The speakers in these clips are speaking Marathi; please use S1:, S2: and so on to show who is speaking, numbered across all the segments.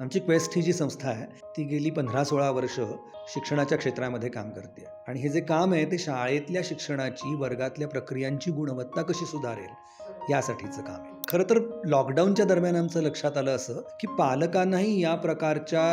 S1: आमची क्वेस्ट ही जी संस्था आहे ती गेली पंधरा सोळा वर्ष शिक्षणाच्या क्षेत्रामध्ये काम करते. आणि हे जे काम आहे ते शाळेतल्या शिक्षणाची वर्गातल्या प्रक्रियांची गुणवत्ता कशी सुधारेल यासाठीचं काम आहे. खरं तर लॉकडाऊनच्या दरम्यान आमचं लक्षात आलं असं की पालकांनाही या प्रकारच्या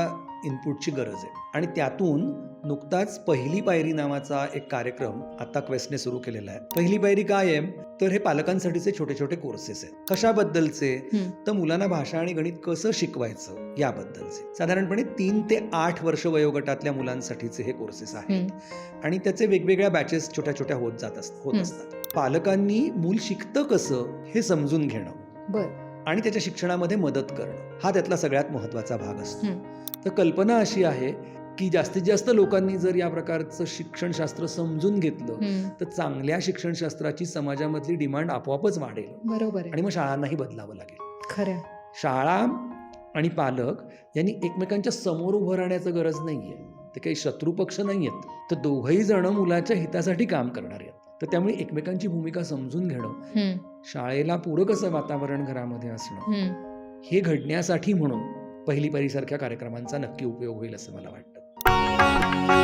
S1: इनपुटची गरज आहे. आणि त्यातून नुकताच पहिली पायरी नावाचा एक कार्यक्रम आता क्वेस्टने सुरू केलेला आहे. पहिली पायरी काय आहे? तर हे पालकांसाठीचे छोटे छोटे कोर्सेस आहेत. कशाबद्दलचे. तर मुलांना भाषा आणि गणित कसं शिकवायचं याबद्दलचे. साधारणपणे तीन ते आठ वर्ष वयोगटातल्या मुलांसाठीचे हे कोर्सेस आहेत. आणि त्याचे वेगवेगळ्या बॅचेस छोट्या छोट्या होत जात असत होत. असतात. पालकांनी मूल शिकतं कसं हे समजून घेणं.
S2: बर.
S1: आणि त्याच्या शिक्षणामध्ये मदत करणं हा त्यातला सगळ्यात महत्त्वाचा भाग असतो. तर कल्पना अशी आहे की जास्तीत जास्त लोकांनी जर या प्रकारचं शिक्षणशास्त्र समजून घेतलं. तर चांगल्या शिक्षणशास्त्राची समाजामधली डिमांड आपोआपच वाढेल.
S2: बरोबर
S1: आणि मग शाळांनाही बदलावं लागेल.
S2: खरं
S1: शाळा आणि पालक यांनी एकमेकांच्या समोर उभं राहण्याचं गरज नाहीये. ते काही शत्रुपक्ष नाही आहेत तर दोघही जण मुलाच्या हितासाठी काम करणार आहेत. तर त्यामुळे एकमेकांची भूमिका समजून घेणं शाळेला पूरक असं वातावरण घरामध्ये असणं? हे घडण्यासाठी म्हणून पहिली पारीसारख्या कार्यक्रमांचा नक्की उपयोग होईल असं मला वाटतं.